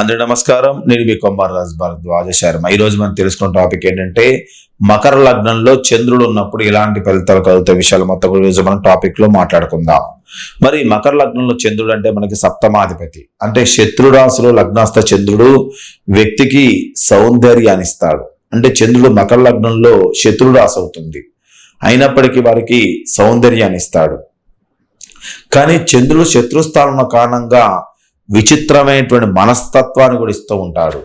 అందరి నమస్కారం. నేను మీ కొమ్మార్ రాజ్ శర్మ ఈ రోజు మనం తెలుసుకున్న టాపిక్ ఏంటంటే మకర లగ్నంలో చంద్రుడు ఉన్నప్పుడు ఎలాంటి ఫలితాలు కలుగుతాయి విషయాలు మొత్తం కూడా రోజు మనం టాపిక్లో మాట్లాడుకుందాం. మరి మకర లగ్నంలో చంద్రుడు అంటే మనకి సప్తమాధిపతి. అంటే శత్రురాశిలో లగ్నాస్త చంద్రుడు వ్యక్తికి సౌందర్యాన్ని ఇస్తాడు. అంటే చంద్రుడు మకర లగ్నంలో శత్రురాశి అవుతుంది. అయినప్పటికీ వారికి సౌందర్యాన్ని ఇస్తాడు. కానీ చంద్రుడు శత్రుస్థానం కారణంగా విచిత్రమైనటువంటి మనస్తత్వాన్ని కూడా ఇస్తూ ఉంటాడు.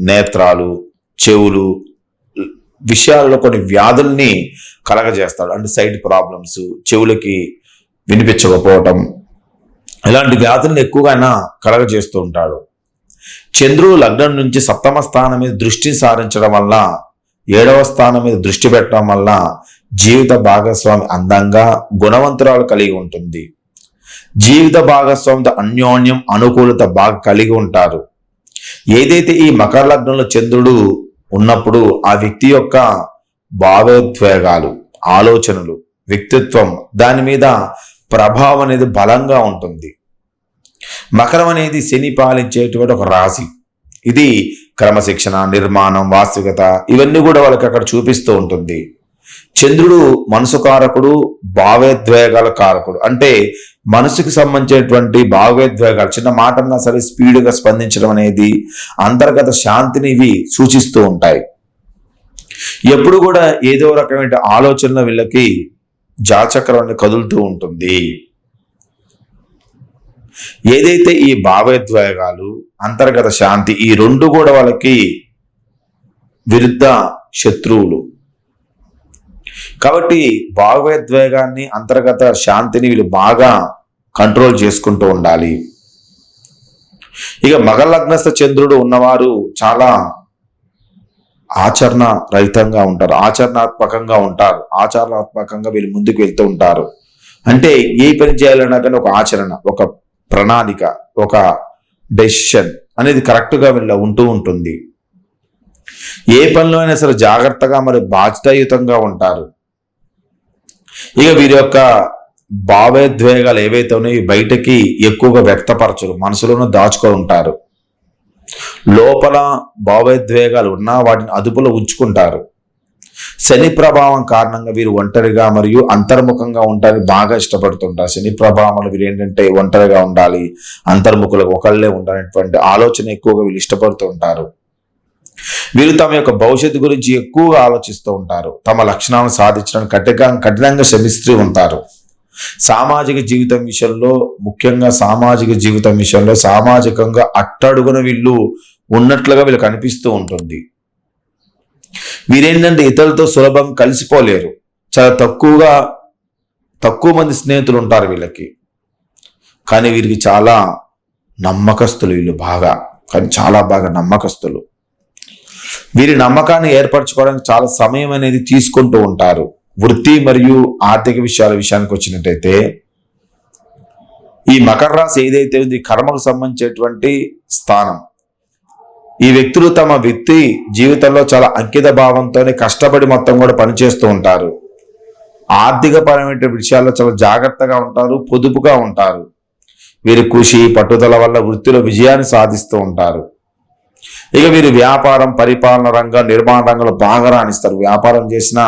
నేత్రాలు చెవులు విషయాల్లో కొన్ని వ్యాధుల్ని కలగజేస్తాడు. అంటే సైడ్ ప్రాబ్లమ్స్ చెవులకి వినిపించకపోవటం ఇలాంటి వ్యాధులను ఎక్కువగా ఆయన కలగజేస్తూ ఉంటాడు. చంద్రుడు లగ్నం నుంచి సప్తమ స్థానం మీద దృష్టి సారించడం వల్ల ఏడవ స్థానం మీద దృష్టి పెట్టడం వల్ల జీవిత భాగస్వామి అందంగా గుణవంతురాలు కలిగి ఉంటుంది. జీవిత భాగస్వామితో అన్యోన్యం అనుకూలత బాగా కలిగి ఉంటారు. ఏదైతే ఈ మకర లగ్నంలో చంద్రుడు ఉన్నప్పుడు ఆ వ్యక్తి యొక్క భావోద్వేగాలు ఆలోచనలు వ్యక్తిత్వం దాని మీద ప్రభావం అనేది బలంగా ఉంటుంది. మకరం అనేది శని పాలించేటువంటి ఒక రాశి. ఇది క్రమశిక్షణ నిర్మాణం వాస్తవికత ఇవన్నీ కూడా వాళ్ళకి అక్కడ చూపిస్తూ ఉంటుంది. చంద్రుడు మనసు కారకుడు భావోద్వేగాల కారకుడు. అంటే మనసుకు సంబంధించినటువంటి భావోద్వేగాలు చిన్న మాట అన్నా సరే స్పీడ్గా స్పందించడం అనేది అంతర్గత శాంతిని ఇవి సూచిస్తూ ఉంటాయి. ఎప్పుడు కూడా ఏదో రకమైన ఆలోచనలు వీళ్ళకి జాచక్రాన్ని కదులుతూ ఉంటుంది. ఏదైతే ఈ భావోద్వేగాలు అంతర్గత శాంతి ఈ రెండు కూడా వాళ్ళకి విరుద్ధ శత్రువులు. కాబట్టి భావోద్వేగాన్ని అంతర్గత శాంతిని వీళ్ళు బాగా కంట్రోల్ చేసుకుంటూ ఉండాలి. ఇక మగలగ్నస్థ చంద్రుడు ఉన్నవారు చాలా ఆచరణ రహితంగా ఉంటారు ఆచరణాత్మకంగా ఉంటారు ఆచరణాత్మకంగా వీళ్ళు ముందుకు వెళ్తూ ఉంటారు. అంటే ఏ పని చేయాలన్నా కానీ ఒక ఆచరణ ఒక ప్రణాళిక ఒక డెసిషన్ అనేది కరెక్ట్గా వీళ్ళ ఉంటూ ఉంటుంది. ఏ పనిలో అయినా సరే జాగ్రత్తగా మరి బాధ్యతాయుతంగా ఉంటారు. ఇక వీరి యొక్క భావోద్వేగాలు ఏవైతే ఉన్నాయో బయటకి ఎక్కువగా వ్యక్తపరచరు మనసులోనూ దాచుకొని ఉంటారు. లోపల భావోద్వేగాలు ఉన్నా వాటిని అదుపులో ఉంచుకుంటారు. శని ప్రభావం కారణంగా వీరు ఒంటరిగా మరియు అంతర్ముఖంగా ఉంటారని బాగా ఇష్టపడుతుంటారు. శని ప్రభావంలో వీరు ఏంటంటే ఒంటరిగా ఉండాలి అంతర్ముఖులకు ఒకళ్ళే ఉండాలనేటువంటి ఆలోచన ఎక్కువగా వీళ్ళు ఇష్టపడుతూ ఉంటారు. వీరు తమ యొక్క భవిష్యత్తు గురించి ఎక్కువగా ఆలోచిస్తూ ఉంటారు. తమ లక్షణాలను సాధించడానికి కఠినంగా కఠినంగా శ్రమిస్తూ ఉంటారు. సామాజిక జీవితం విషయంలో ముఖ్యంగా సామాజిక జీవితం విషయంలో సామాజికంగా అట్టడుగున వీళ్ళు ఉన్నట్లుగా వీళ్ళు కనిపిస్తూ ఉంటుంది. వీరేంటంటే ఇతరులతో సులభం కలిసిపోలేరు. చాలా తక్కువగా తక్కువ మంది స్నేహితులు ఉంటారు వీళ్ళకి. కానీ వీరికి చాలా నమ్మకస్తులు వీళ్ళు బాగా. కానీ చాలా బాగా నమ్మకస్తులు. వీరి నమ్మకాన్ని ఏర్పరచుకోవడానికి చాలా సమయం అనేది తీసుకుంటూ ఉంటారు. వృత్తి మరియు ఆర్థిక విషయాల విషయానికి వచ్చినట్టయితే ఈ మకర రాశి ఏదైతే ఉంది కర్మకు సంబంధించేటువంటి స్థానం. ఈ వ్యక్తులు తమ వ్యక్తి జీవితంలో చాలా అంకిత భావంతోనే కష్టపడి మొత్తం కూడా పనిచేస్తూ ఉంటారు. ఆర్థిక పరమైన విషయాల్లో చాలా జాగ్రత్తగా ఉంటారు పొదుపుగా ఉంటారు. వీరి కృషి పట్టుదల వల్ల వృత్తిలో విజయాన్ని సాధిస్తూ ఉంటారు. ఇక వీరు వ్యాపారం పరిపాలన రంగం నిర్మాణ రంగంలో బాగా రాణిస్తారు. వ్యాపారం చేసిన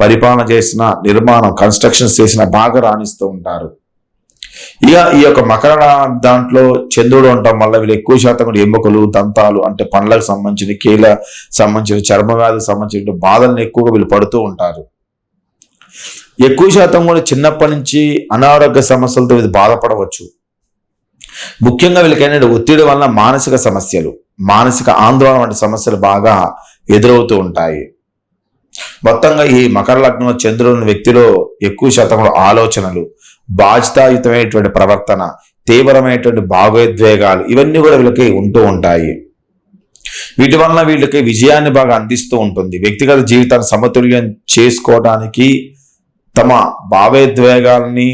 పరిపాలన చేసిన నిర్మాణం కన్స్ట్రక్షన్స్ చేసిన బాగా రాణిస్తూ ఉంటారు. ఇక ఈ యొక్క మకర దాంట్లో చంద్రుడు ఉండటం వల్ల వీళ్ళు ఎక్కువ శాతం కూడా ఎముకలు దంతాలు అంటే పండ్లకు సంబంధించిన కీల సంబంధించిన చర్మ వ్యాధికి సంబంధించిన బాధలను ఎక్కువగా వీళ్ళు పడుతూ ఉంటారు. ఎక్కువ శాతం కూడా చిన్నప్పటి నుంచి అనారోగ్య సమస్యలతో ఇది బాధపడవచ్చు. ముఖ్యంగా వీళ్ళకైనా ఒత్తిడి వలన మానసిక సమస్యలు. మానసిక ఆందోళన వంటి సమస్యలు బాగా ఎదురవుతూ ఉంటాయి. మొత్తంగా ఈ మకర లగ్నంలో చంద్రుని వ్యక్తిలో ఎక్కువ శాతంలో ఆలోచనలు బాధ్యతాయుతమైనటువంటి ప్రవర్తన తీవ్రమైనటువంటి భావోద్వేగాలు ఇవన్నీ కూడా వీళ్ళకి ఉంటూ ఉంటాయి. వీటి వలన వీళ్ళకి విజయాన్ని బాగా అందిస్తూ ఉంటుంది. వ్యక్తిగత జీవితాన్ని సమతుల్యం చేసుకోవడానికి తమ భావోద్వేగాల్ని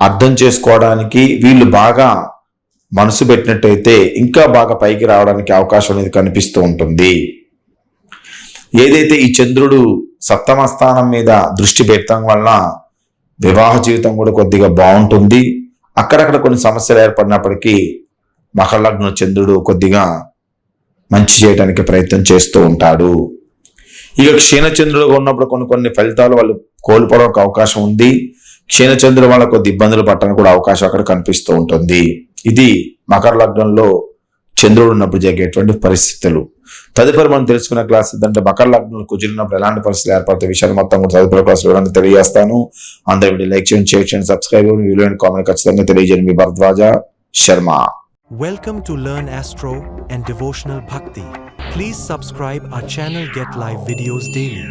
అర్థం చేసుకోవడానికి వీళ్ళు బాగా మనసు పెట్టినట్టయితే ఇంకా బాగా పైకి రావడానికి అవకాశం అనేది కనిపిస్తూ ఉంటుంది. ఏదైతే ఈ చంద్రుడు సప్తమ స్థానం మీద దృష్టి పెట్టడం వలన వివాహ జీవితం కూడా కొద్దిగా బాగుంటుంది. అక్కడక్కడ కొన్ని సమస్యలు ఏర్పడినప్పటికీ మకర చంద్రుడు కొద్దిగా మంచి చేయడానికి ప్రయత్నం చేస్తూ ఉంటాడు. ఇక క్షీణచంద్రుడుగా ఉన్నప్పుడు కొన్ని కొన్ని ఫలితాలు వాళ్ళు కోల్పోవడానికి అవకాశం ఉంది. క్షీణచంద్రుడు వల్ల కొద్ది ఇబ్బందులు పట్టడానికి కూడా అవకాశం అక్కడ కనిపిస్తూ ఉంటుంది. ఇది మకర లగ్నంలో చంద్రుడు ఉన్నప్పుడు జరిగేటువంటి పరిస్థితులు. తదుపరి మనం తెలుసుకున్న క్లాస్ ఏంటంటే మకర లగ్నంలో కుదిరినప్పుడు ఎలాంటి పరిస్థితులు ఏర్పడతాయి? విషయాలు మొత్తం కూడా తదుపరి క్లాస్ వివరంగా తెలియజేస్తాను. అందరి వీడియో లైక్ చేయండి షేర్ చేయండి సబ్స్క్రైబ్ చేయండి. వీడియో కామెంట్ ఖచ్చితంగా తెలియజేయండి. మీ Bharadwaj Sharma. Welcome to Learn astro and Devotional Bhakti please subscribe our channel get Live videos daily.